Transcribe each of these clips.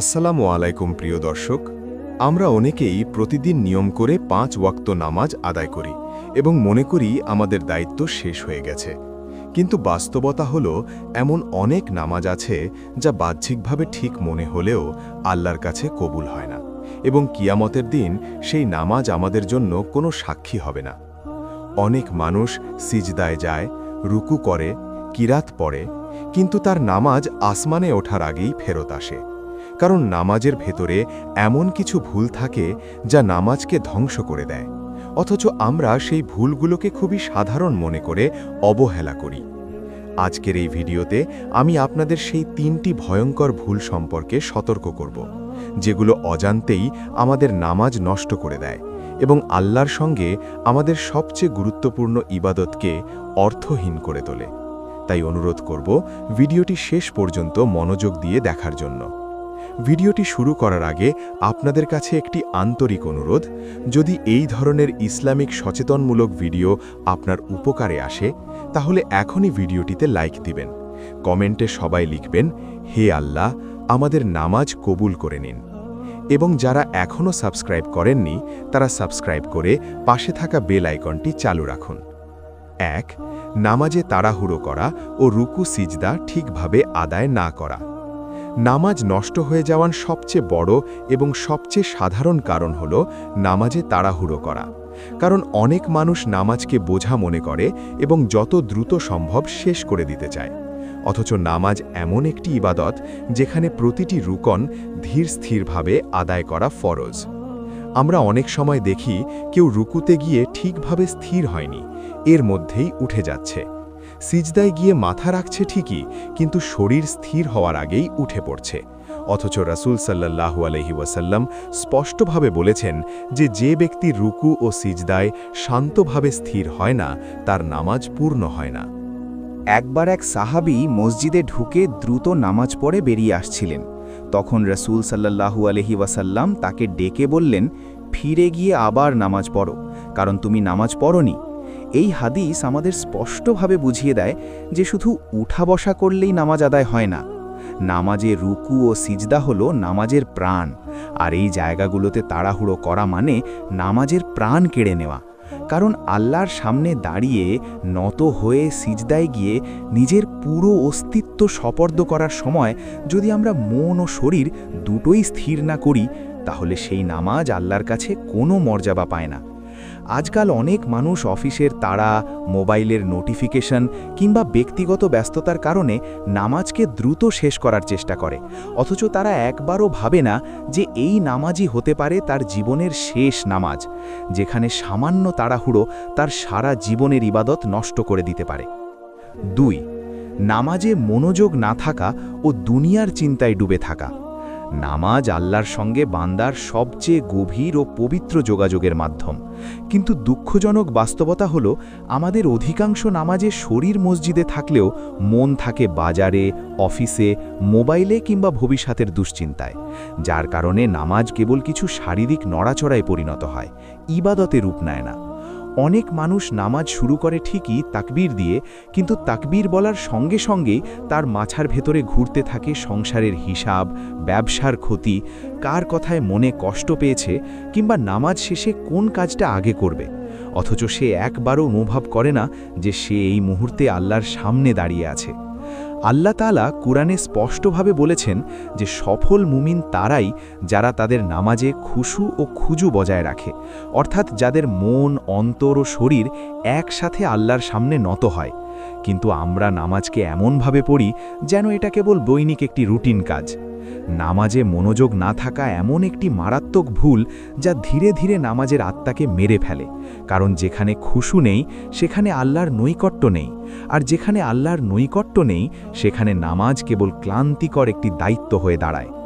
আসসালামু আলাইকুম, প্রিয় দর্শক। আমরা অনেকেই প্রতিদিন নিয়ম করে পাঁচ ওয়াক্ত নামাজ আদায় করি এবং মনে করি আমাদের দায়িত্ব শেষ হয়ে গেছে। কিন্তু বাস্তবতা হল, এমন অনেক নামাজ আছে যা বাহ্যিকভাবে ঠিক মনে হলেও আল্লাহর কাছে কবুল হয় না এবং কিয়ামতের দিন সেই নামাজ আমাদের জন্য কোনো সাক্ষী হবে না। অনেক মানুষ সিজদায় যায়, রুকু করে, কিরাত পড়ে, কিন্তু তার নামাজ আসমানে ওঠার আগেই ফেরত আসে। কারণ নামাজের ভেতরে এমন কিছু ভুল থাকে যা নামাজকে ধ্বংস করে দেয়। অথচ আমরা সেই ভুলগুলোকে খুবই সাধারণ মনে করে অবহেলা করি। আজকের এই ভিডিওতে আমি আপনাদের সেই তিনটি ভয়ঙ্কর ভুল সম্পর্কে সতর্ক করব, যেগুলো অজান্তেই আমাদের নামাজ নষ্ট করে দেয় এবং আল্লাহর সঙ্গে আমাদের সবচেয়ে গুরুত্বপূর্ণ ইবাদতকে অর্থহীন করে তোলে। তাই অনুরোধ করব, ভিডিওটি শেষ পর্যন্ত মনোযোগ দিয়ে দেখার জন্য। ভিডিওটি শুরু করার আগে আপনাদের কাছে একটি আন্তরিক অনুরোধ। যদি এই ধরনের ইসলামিক সচেতনমূলক ভিডিও আপনার উপকারে আসে, তাহলে এখনই ভিডিওটিতে লাইক দিবেন। কমেন্টে সবাই লিখবেন, হে আল্লাহ, আমাদের নামাজ কবুল করে নিন। এবং যারা এখনও সাবস্ক্রাইব করেননি, তারা সাবস্ক্রাইব করে পাশে থাকা বেল আইকনটি চালু রাখুন। এক, নামাজে তাড়াহুড়ো করা ও রুকু, সিজদা ঠিকভাবে আদায় না করা। নামাজ নষ্ট হয়ে যাওয়ার সবচেয়ে বড় এবং সবচেয়ে সাধারণ কারণ হল নামাজে তাড়াহুড়ো করা। কারণ অনেক মানুষ নামাজকে বোঝা মনে করে এবং যত দ্রুত সম্ভব শেষ করে দিতে চায়। অথচ নামাজ এমন একটি ইবাদত যেখানে প্রতিটি রুকন ধীর স্থিরভাবে আদায় করা ফরজ। আমরা অনেক সময় দেখি কেউ রুকুতে গিয়ে ঠিকভাবে স্থির হয়নি, এর মধ্যেই উঠে যাচ্ছে। সিজদায় গিয়ে মাথা রাখছে ঠিকই, কিন্তু শরীর স্থির হওয়ার আগেই উঠে পড়ছে। অথচ রাসূল সাল্লাল্লাহু আলহি ওয়াসাল্লাম স্পষ্টভাবে বলেছেন যে যে ব্যক্তি রুকু ও সিজদায় শান্তভাবে স্থির হয় না, তার নামাজ পূর্ণ হয় না। একবার এক সাহাবি মসজিদে ঢুকে দ্রুত নামাজ পড়ে বেরিয়ে আসছিলেন। তখন রসুল সাল্লাহু আলহি ওয়াসাল্লাম তাকে ডেকে বললেন, ফিরে গিয়ে আবার নামাজ পড়ো, কারণ তুমি নামাজ পড়নি। এই হাদিস আমাদের স্পষ্টভাবে বুঝিয়ে দেয় যে শুধু উঠা বসা করলেই নামাজ আদায় হয় না। নামাজে রুকু ও সিজদা হলো নামাজের প্রাণ। আর এই জায়গাগুলোতে তাড়াহুড়ো করা মানে নামাজের প্রাণ কেড়ে নেওয়া। কারণ আল্লাহর সামনে দাঁড়িয়ে, নত হয়ে সিজদায় গিয়ে নিজের পুরো অস্তিত্ব সপর্দ করার সময় যদি আমরা মন ও শরীর দুটোই স্থির না করি, তাহলে সেই নামাজ আল্লাহর কাছে কোনো মর্যাদা পায় না। আজকাল অনেক মানুষ অফিসের তাড়া, মোবাইলের নোটিফিকেশন কিংবা ব্যক্তিগত ব্যস্ততার কারণে নামাজকে দ্রুত শেষ করার চেষ্টা করে। অথচ তারা একবারও ভাবে না যে এই নামাজই হতে পারে তার জীবনের শেষ নামাজ, যেখানে সামান্য তাড়াহুড়ো তার সারা জীবনের ইবাদত নষ্ট করে দিতে পারে। দুই, নামাজে মনোযোগ না থাকা ও দুনিয়ার চিন্তায় ডুবে থাকা। নামাজ আল্লাহর সঙ্গে বান্দার সবচেয়ে গভীর ও পবিত্র যোগাযোগের মাধ্যম। কিন্তু দুঃখজনক বাস্তবতা হল, আমাদের অধিকাংশ নামাজে শরীর মসজিদে থাকলেও মন থাকে বাজারে, অফিসে, মোবাইলে কিংবা ভবিষ্যতের দুশ্চিন্তায়, যার কারণে নামাজ কেবল কিছু শারীরিক নড়াচড়ায় পরিণত হয়, ইবাদতে রূপ নেয় না। অনেক মানুষ নামাজ শুরু করে ঠিকই তাকবীর দিয়ে, কিন্তু তাকবীর বলার সঙ্গে সঙ্গেই তার মাছার ভেতরে ঘুরতে থাকে সংসারের হিসাব, ব্যবসার ক্ষতি, কার কথায় মনে কষ্ট পেয়েছে কিংবা নামাজ শেষে কোন কাজটা আগে করবে। অথচ সে একবারও অনুভব করে না যে সে এই মুহূর্তে আল্লাহর সামনে দাঁড়িয়ে আছে। আল্লাহ তালা কুরআনে স্পষ্টভাবে বলেছেন যে সফল মুমিন তারাই যারা তাদের নামাজে খুশু ও খুজু বজায় রাখে। অর্থাৎ যাদের মন, অন্তর ও শরীর একসাথে আল্লাহর সামনে নত হয়। কিন্তু আমরা নামাজকে এমনভাবে পড়ি যেন এটা কেবল বৈনিক একটি রুটিন কাজ। নামাজে মনোযোগ না থাকা এমন একটি মারাত্মক ভুল যা ধীরে ধীরে নামাজের আত্মাকে মেরে ফেলে। কারণ যেখানে খুশু নেই, সেখানে আল্লাহর নৈকট্য নেই। আর যেখানে আল্লাহর নৈকট্য নেই, সেখানে নামাজ কেবল ক্লান্তিকর একটি দায়িত্ব হয়ে দাঁড়ায়।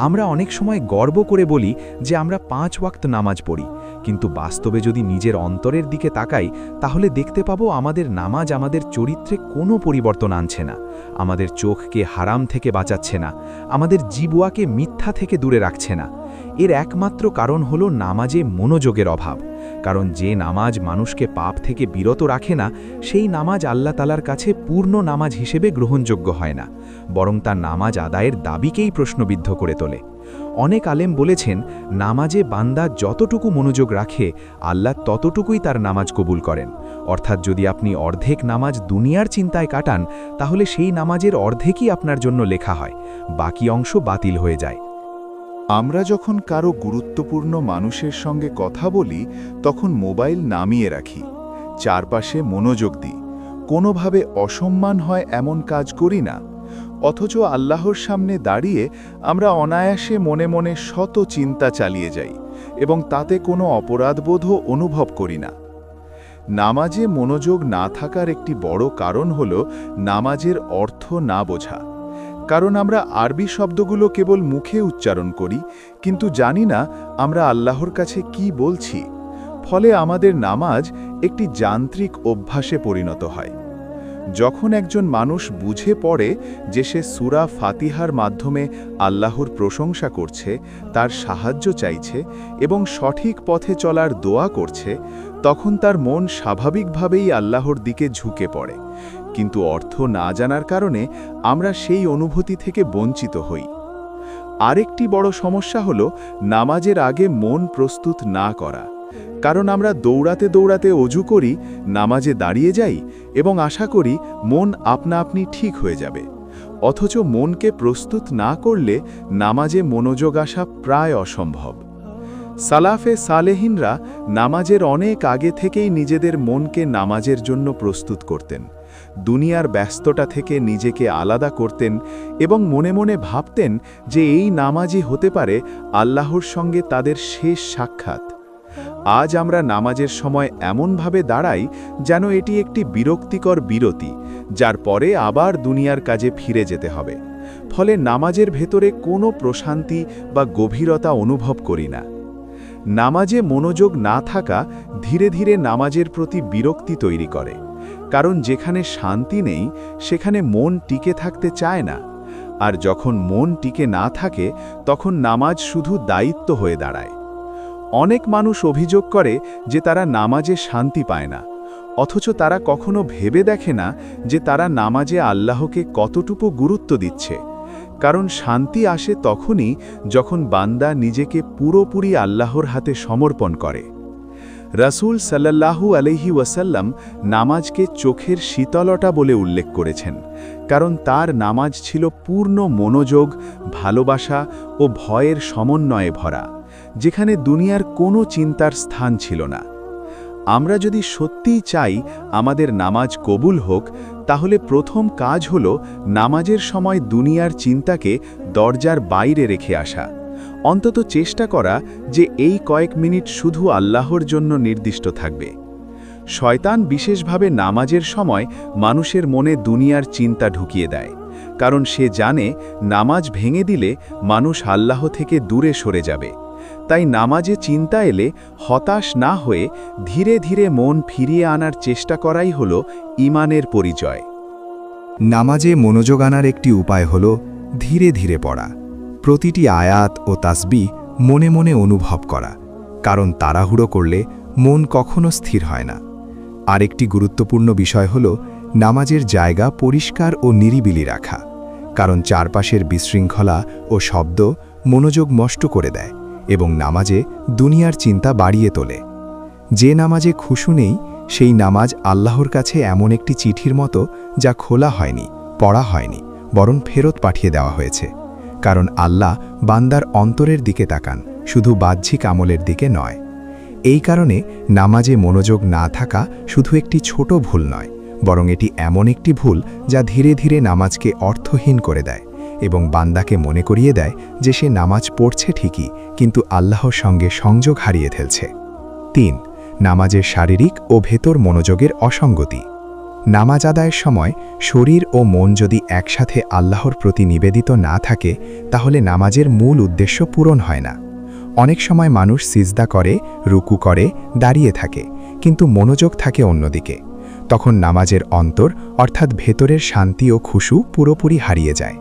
আমরা অনেক সময় গর্ব করে বলি যে আমরা পাঁচ ওয়াক্ত নামাজ পড়ি। কিন্তু বাস্তবে যদি নিজের অন্তরের দিকে তাকাই, তাহলে দেখতে পাবো আমাদের নামাজ আমাদের চরিত্রে কোনো পরিবর্তন আনছে না। আমাদের চোখকে হারাম থেকে বাঁচাচ্ছে না। আমাদের জীবুয়াকে মিথ্যা থেকে দূরে রাখছে না। এর একমাত্র কারণ হলো নামাজে মনোযোগের অভাব। কারণ যে নামাজ মানুষকে পাপ থেকে বিরত রাখে না, সেই নামাজ আল্লাহ তালার কাছে পূর্ণ নামাজ হিসেবে গ্রহণযোগ্য হয় না, বরং তার নামাজ আদায়ের দাবিকেই প্রশ্নবিদ্ধ করে তোলে। অনেক আলেম বলেছেন, নামাজে বান্দা যতটুকু মনোযোগ রাখে, আল্লাহ ততটুকুই তার নামাজ কবুল করেন। অর্থাৎ যদি আপনি অর্ধেক নামাজ দুনিয়ার চিন্তায় কাটান, তাহলে সেই নামাজের অর্ধেকই আপনার জন্য লেখা হয়, বাকি অংশ বাতিল হয়ে যায়। আমরা যখন কারও গুরুত্বপূর্ণ মানুষের সঙ্গে কথা বলি, তখন মোবাইল নামিয়ে রাখি। চারপাশে মনোযোগ দিই। কোনোভাবে অসম্মান হয় এমন কাজ করি না। অথচ আল্লাহর সামনে দাঁড়িয়ে আমরা অনায়াসে মনে মনে শত চিন্তা চালিয়ে যাই এবং তাতে কোনো অপরাধবোধও অনুভব করি না। নামাজে মনোযোগ না থাকার একটি বড় কারণ হল নামাজের অর্থ না বোঝা। কারণ আমরা আরবি শব্দগুলো কেবল মুখে উচ্চারণ করি, কিন্তু জানি না আমরা আল্লাহর কাছে কি বলছি। ফলে আমাদের নামাজ একটি যান্ত্রিক অভ্যাসে পরিণত হয়। যখন একজন মানুষ বুঝে পড়ে যে সে সুরা ফাতিহার মাধ্যমে আল্লাহর প্রশংসা করছে, তার সাহায্য চাইছে এবং সঠিক পথে চলার দোয়া করছে, তখন তার মন স্বাভাবিকভাবেই আল্লাহর দিকে ঝুঁকে পড়ে। কিন্তু অর্থ না জানার কারণে আমরা সেই অনুভূতি থেকে বঞ্চিত হই। আরেকটি বড় সমস্যা হল, নামাজের আগে মন প্রস্তুত না করা। কারণ আমরা দৌড়াতে দৌড়াতে অজু করি, নামাজে দাঁড়িয়ে যাই এবং আশা করি মন আপনা আপনি ঠিক হয়ে যাবে। অথচ মনকে প্রস্তুত না করলে নামাজে মনোযোগ আসা প্রায় অসম্ভব। সালাফে সালেহিনরা নামাজের অনেক আগে থেকেই নিজেদের মনকে নামাজের জন্য প্রস্তুত করতেন। দুনিয়ার ব্যস্ততা থেকে নিজেকে আলাদা করতেন এবং মনে মনে ভাবতেন যে এই নামাজই হতে পারে আল্লাহর সঙ্গে তাদের শেষ সাক্ষাৎ। আজ আমরা নামাজের সময় এমনভাবে দাঁড়াই যেন এটি একটি বিরক্তিকর বিরতি, যার পরে আবার দুনিয়ার কাজে ফিরে যেতে হবে। ফলে নামাজের ভেতরে কোনো প্রশান্তি বা গভীরতা অনুভব করি না। নামাজে মনোযোগ না থাকা ধীরে ধীরে নামাজের প্রতি বিরক্তি তৈরি করে। কারণ যেখানে শান্তি নেই, সেখানে মন টিকে থাকতে চায় না। আর যখন মন টিকে না থাকে, তখন নামাজ শুধু দায়িত্ব হয়ে দাঁড়ায়। অনেক মানুষ অভিযোগ করে যে তারা নামাজে শান্তি পায় না। অথচ তারা কখনো ভেবে দেখে না যে তারা নামাজে আল্লাহকে কতটুকু গুরুত্ব দিচ্ছে। কারণ শান্তি আসে তখনই যখন বান্দা নিজেকে পুরোপুরি আল্লাহর হাতে সমর্পণ করে। রাসূল সাল্লাল্লাহু আলহি ওয়াসাল্লাম নামাজকে চোখের শীতলতা বলে উল্লেখ করেছেন, কারণ তার নামাজ ছিল পূর্ণ মনোযোগ, ভালোবাসা ও ভয়ের সমন্বয়ে ভরা, যেখানে দুনিয়ার কোনো চিন্তার স্থান ছিল না। আমরা যদি সত্যিই চাই আমাদের নামাজ কবুল হোক, তাহলে প্রথম কাজ হল নামাজের সময় দুনিয়ার চিন্তাকে দরজার বাইরে রেখে আসা। অন্তত চেষ্টা করা যে এই কয়েক মিনিট শুধু আল্লাহর জন্য নির্দিষ্ট থাকবে। শয়তান বিশেষভাবে নামাজের সময় মানুষের মনে দুনিয়ার চিন্তা ঢুকিয়ে দেয়, কারণ সে জানে নামাজ ভেঙে দিলে মানুষ আল্লাহ থেকে দূরে সরে যাবে। তাই নামাজে চিন্তা এলে হতাশ না হয়ে ধীরে ধীরে মন ফিরিয়ে আনার চেষ্টা করাই হল ইমানের পরিচয়। নামাজে মনোযোগ আনার একটি উপায় হল ধীরে ধীরে পড়া। প্রতিটি আয়াত ও তাসবি মনে মনে অনুভব করা, কারণ তাড়াহুড়ো করলে মন কখনো স্থির হয় না। আরেকটি গুরুত্বপূর্ণ বিষয় হল নামাজের জায়গা পরিষ্কার ও নিরিবিলি রাখা, কারণ চারপাশের বিশৃঙ্খলা ও শব্দ মনোযোগ নষ্ট করে দেয় এবং নামাজে দুনিয়ার চিন্তা বাড়িয়ে তোলে। যে নামাজে খুশু নেই, সেই নামাজ আল্লাহর কাছে এমন একটি চিঠির মতো যা খোলা হয়নি, পড়া হয়নি, বরং ফেরত পাঠিয়ে দেওয়া হয়েছে। কারণ আল্লাহ বান্দার অন্তরের দিকে তাকান, শুধু বাহ্যিক আমলের দিকে নয়। এই কারণে নামাজে মনোযোগ না থাকা শুধু একটি ছোট ভুল নয়, বরং এটি এমন একটি ভুল যা ধীরে ধীরে নামাজকে অর্থহীন করে দেয় এবং বান্দাকে মনে করিয়ে দেয় যে সে নামাজ পড়ছে ঠিকই, কিন্তু আল্লাহর সঙ্গে সংযোগ হারিয়ে ফেলছে। তিন, নামাজের শারীরিক ও ভেতর মনোযোগের অসঙ্গতি। নামাজ আদায়ের সময় শরীর ও মন যদি একসাথে আল্লাহর প্রতি নিবেদিত না থাকে, তাহলে নামাজের মূল উদ্দেশ্য পূরণ হয় না। অনেক সময় মানুষ সিজদা করে, রুকু করে, দাঁড়িয়ে থাকে, কিন্তু মনোযোগ থাকে অন্যদিকে। তখন নামাজের অন্তর, অর্থাৎ ভেতরের শান্তি ও খুশু পুরোপুরি হারিয়ে যায়।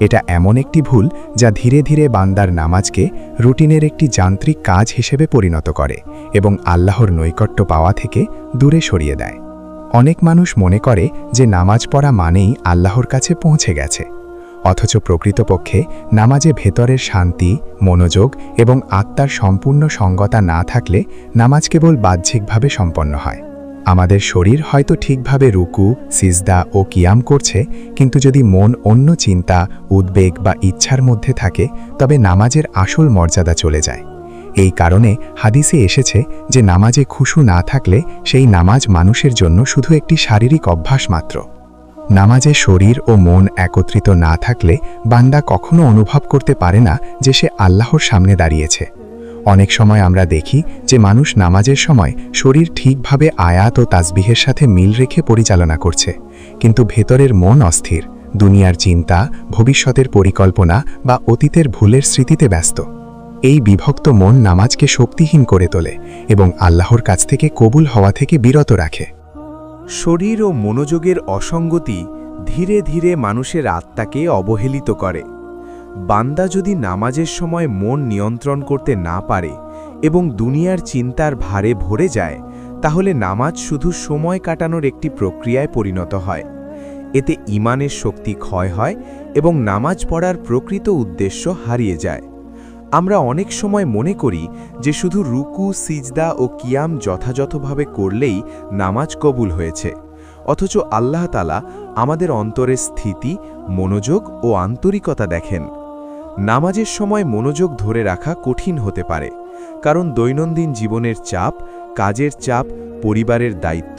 এটা এমন একটি ভুল যা ধীরে ধীরে বান্দার নামাজকে রুটিনের একটি যান্ত্রিক কাজ হিসেবে পরিণত করে এবং আল্লাহর নৈকট্য পাওয়া থেকে দূরে সরিয়ে দেয়। অনেক মানুষ মনে করে যে নামাজ পড়া মানেই আল্লাহর কাছে পৌঁছে গেছে। অথচ প্রকৃতপক্ষে নামাজে ভেতরের শান্তি, মনোযোগ এবং আত্মার সম্পূর্ণ সঙ্গতা না থাকলে নামাজ কেবল বাহ্যিকভাবে সম্পন্ন হয়। আমাদের শরীর হয়তো ঠিকভাবে রুকু, সিজদা ও কিয়াম করছে, কিন্তু যদি মন অন্য চিন্তা, উদ্বেগ বা ইচ্ছার মধ্যে থাকে, তবে নামাজের আসল মর্যাদা চলে যায়। এই কারণে হাদিসে এসেছে যে নামাজে খুশু না থাকলে সেই নামাজ মানুষের জন্য শুধু একটি শারীরিক অভ্যাস মাত্র। নামাজে শরীর ও মন একত্রিত না থাকলে বান্দা কখনো অনুভব করতে পারে না যে সে আল্লাহর সামনে দাঁড়িয়েছে। অনেক সময় আমরা দেখি যে মানুষ নামাজের সময় শরীর ঠিকভাবে আয়াত ও তাসবিহের সাথে মিল রেখে পরিচালনা করছে। কিন্তু ভেতরের মন অস্থির, দুনিয়ার চিন্তা, ভবিষ্যতের পরিকল্পনা বা অতীতের ভুলের স্মৃতিতে ব্যস্ত। এই বিভক্ত মন নামাজকে শক্তিহীন করে তোলে এবং আল্লাহর কাছ থেকে কবুল হওয়া থেকে বিরত রাখে। শরীর ও মনোযোগের অসঙ্গতি ধীরে ধীরে মানুষের আত্মাকে অবহেলিত করে। বান্দা যদি নামাজের সময় মন নিয়ন্ত্রণ করতে না পারে এবং দুনিয়ার চিন্তার ভারে ভরে যায়, তাহলে নামাজ শুধু সময় কাটানোর একটি প্রক্রিয়ায় পরিণত হয়। এতে ইমানের শক্তি ক্ষয় হয় এবং নামাজ পড়ার প্রকৃত উদ্দেশ্য হারিয়ে যায়। আমরা অনেক সময় মনে করি যে শুধু রুকু, সিজদা ও কিয়াম যথাযথভাবে করলেই নামাজ কবুল হয়েছে। অথচ আল্লাহ তালা আমাদের অন্তরের স্থিতি, মনোযোগ ও আন্তরিকতা দেখেন। নামাজের সময় মনোযোগ ধরে রাখা কঠিন হতে পারে, কারণ দৈনন্দিন জীবনের চাপ, কাজের চাপ, পরিবারের দায়িত্ব,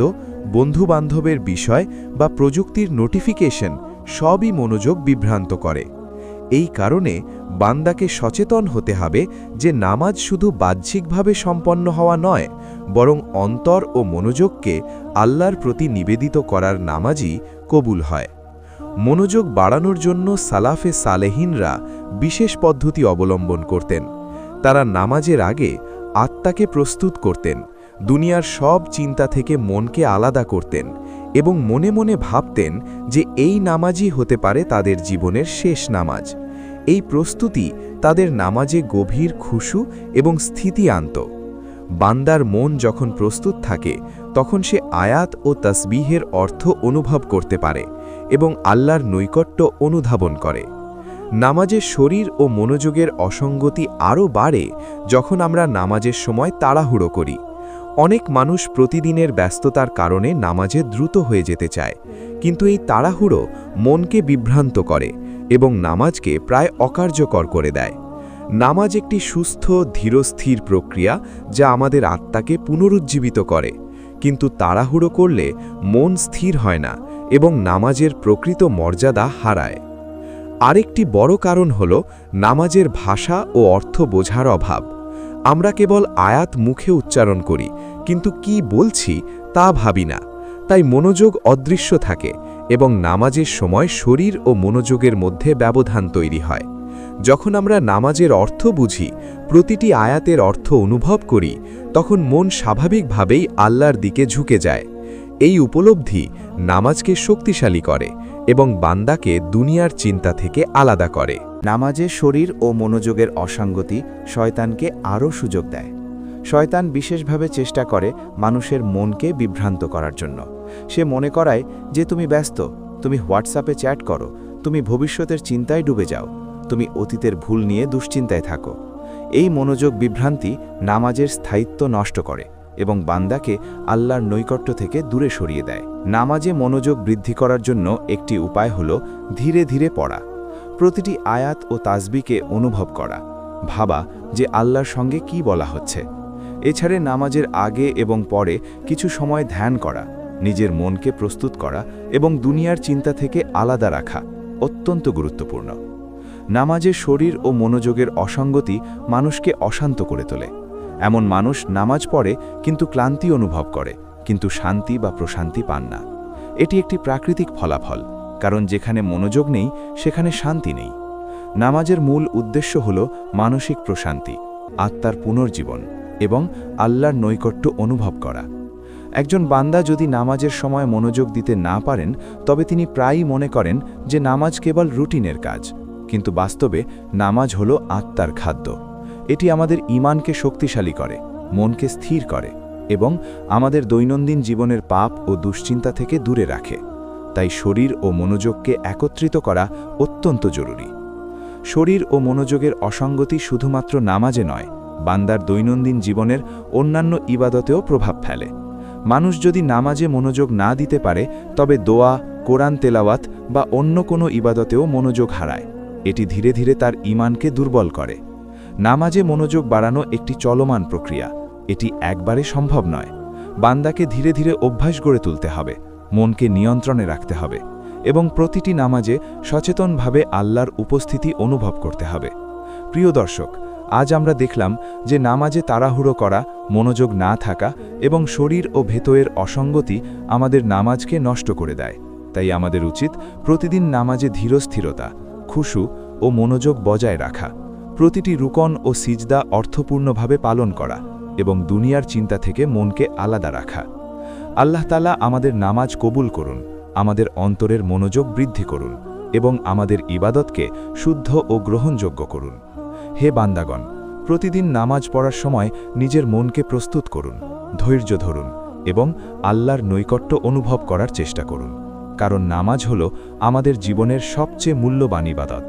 বন্ধুবান্ধবের বিষয় বা প্রযুক্তির নোটিফিকেশন সবই মনোযোগ বিভ্রান্ত করে। এই কারণে বান্দাকে সচেতন হতে হবে যে নামাজ শুধু বাহ্যিকভাবে সম্পন্ন হওয়া নয়, বরং অন্তর ও মনোযোগকে আল্লাহর প্রতি নিবেদিত করার নামাজই কবুল হয়। মনোযোগ বাড়ানোর জন্য সালাফে সালেহিনরা বিশেষ পদ্ধতি অবলম্বন করতেন। তারা নামাজের আগে আত্মাকে প্রস্তুত করতেন, দুনিয়ার সব চিন্তা থেকে মনকে আলাদা করতেন। এবং মনে মনে ভাবতেন যে এই নামাজই হতে পারে তাদের জীবনের শেষ নামাজ। এই প্রস্তুতি তাদের নামাজে গভীর খুশু এবং স্থিতি আনত। বান্দার মন যখন প্রস্তুত থাকে, তখন সে আয়াত ও তসবিহের অর্থ অনুভব করতে পারে এবং আল্লাহর নৈকট্য অনুধাবন করে। নামাজে শরীর ও মনোযোগের অসঙ্গতি আরও বাড়ে যখন আমরা নামাজের সময় তাড়াহুড়ো করি। অনেক মানুষ প্রতিদিনের ব্যস্ততার কারণে নামাজে দ্রুত হয়ে যেতে চায়, কিন্তু এই তাড়াহুড়ো মনকে বিভ্রান্ত করে এবং নামাজকে প্রায় অকার্যকর করে দেয়। নামাজ একটি সুস্থ ধীরস্থির প্রক্রিয়া যা আমাদের আত্মাকে পুনরুজ্জীবিত করে, কিন্তু তাড়াহুড়ো করলে মন স্থির হয় না এবং নামাজের প্রকৃত মর্যাদা হারায়। আরেকটি বড় কারণ হল নামাজের ভাষা ও অর্থ বোঝার অভাব। আমরা কেবল আয়াত মুখে উচ্চারণ করি, কিন্তু কি বলছি তা ভাবি না। তাই মনোযোগ অদৃশ্য থাকে এবং নামাজের সময় শরীর ও মনোযোগের মধ্যে ব্যবধান তৈরি হয়। যখন আমরা নামাজের অর্থ বুঝি, প্রতিটি আয়াতের অর্থ অনুভব করি, তখন মন স্বাভাবিকভাবেই আল্লাহর দিকে ঝুঁকে যায়। এই উপলব্ধি নামাজকে শক্তিশালী করে এবং বান্দাকে দুনিয়ার চিন্তা থেকে আলাদা করে। নামাজে শরীর ও মনোযোগের অসঙ্গতি শয়তানকে আরও সুযোগ দেয়। শয়তান বিশেষভাবে চেষ্টা করে মানুষের মনকে বিভ্রান্ত করার জন্য। সে মনে করায় যে, তুমি ব্যস্ত, তুমি হোয়াটসঅ্যাপে চ্যাট করো, তুমি ভবিষ্যতের চিন্তায় ডুবে যাও, তুমি অতীতের ভুল নিয়ে দুশ্চিন্তায় থাকো। এই মনোযোগ বিভ্রান্তি নামাজের স্থায়িত্ব নষ্ট করে এবং বান্দাকে আল্লাহর নৈকট্য থেকে দূরে সরিয়ে দেয়। নামাজে মনোযোগ বৃদ্ধি করার জন্য একটি উপায় হল ধীরে ধীরে পড়া। প্রতিটি আয়াত ও তাসবিকে অনুভব করা। ভাবা যে আল্লাহর সঙ্গে কি বলা হচ্ছে। এছাড়ে নামাজের আগে এবং পরে কিছু সময় ধ্যান করা, নিজের মনকে প্রস্তুত করা এবং দুনিয়ার চিন্তা থেকে আলাদা রাখা অত্যন্ত গুরুত্বপূর্ণ। নামাজের শরীর ও মনোযোগের অসঙ্গতি মানুষকে অশান্ত করে তোলে। এমন মানুষ নামাজ পড়ে কিন্তু ক্লান্তি অনুভব করে, কিন্তু শান্তি বা প্রশান্তি পান না। এটি একটি প্রাকৃতিক ফলাফল। কারণ যেখানে মনোযোগ নেই, সেখানে শান্তি নেই। নামাজের মূল উদ্দেশ্য হল মানসিক প্রশান্তি, আত্মার পুনর্জীবন এবং আল্লাহর নৈকট্য অনুভব করা। একজন বান্দা যদি নামাজের সময় মনোযোগ দিতে না পারেন, তবে তিনি প্রায়ই মনে করেন যে নামাজ কেবল রুটিনের কাজ, কিন্তু বাস্তবে নামাজ হল আত্মার খাদ্য। এটি আমাদের ইমানকে শক্তিশালী করে, মনকে স্থির করে এবং আমাদের দৈনন্দিন জীবনের পাপ ও দুশ্চিন্তা থেকে দূরে রাখে। তাই শরীর ও মনোযোগকে একত্রিত করা অত্যন্ত জরুরি। শরীর ও মনোযোগের অসঙ্গতি শুধুমাত্র নামাজে নয়, বান্দার দৈনন্দিন জীবনের অন্যান্য ইবাদতেও প্রভাব ফেলে। মানুষ যদি নামাজে মনোযোগ না দিতে পারে, তবে দোয়া, কোরআন তেলাওয়াত বা অন্য কোনো ইবাদতেও মনোযোগ হারায়। এটি ধীরে ধীরে তার ইমানকে দুর্বল করে। নামাজে মনোযোগ বাড়ানো একটি চলমান প্রক্রিয়া। এটি একবারে সম্ভব নয়। বান্দাকে ধীরে ধীরে অভ্যাস গড়ে তুলতে হবে। মনকে নিয়ন্ত্রণে রাখতে হবে এবং প্রতিটি নামাজে সচেতনভাবে আল্লাহর উপস্থিতি অনুভব করতে হবে। প্রিয় দর্শক, আজ আমরা দেখলাম যে নামাজে তাড়াহুড়ো করা, মনোযোগ না থাকা এবং শরীর ও ভেতরের অসঙ্গতি আমাদের নামাজকে নষ্ট করে দেয়। তাই আমাদের উচিত প্রতিদিন নামাজে ধীরস্থিরতা, খুশু ও মনোযোগ বজায় রাখা, প্রতিটি রুকন ও সিজদা অর্থপূর্ণভাবে পালন করা এবং দুনিয়ার চিন্তা থেকে মনকে আলাদা রাখা। আল্লাহ তালা আমাদের নামাজ কবুল করুন, আমাদের অন্তরের মনোযোগ বৃদ্ধি করুন এবং আমাদের ইবাদতকে শুদ্ধ ও গ্রহণযোগ্য করুন। হে বান্দাগণ, প্রতিদিন নামাজ পড়ার সময় নিজের মনকে প্রস্তুত করুন, ধৈর্য ধরুন এবং আল্লাহর নৈকট্য অনুভব করার চেষ্টা করুন, কারণ নামাজ হল আমাদের জীবনের সবচেয়ে মূল্যবান ইবাদত।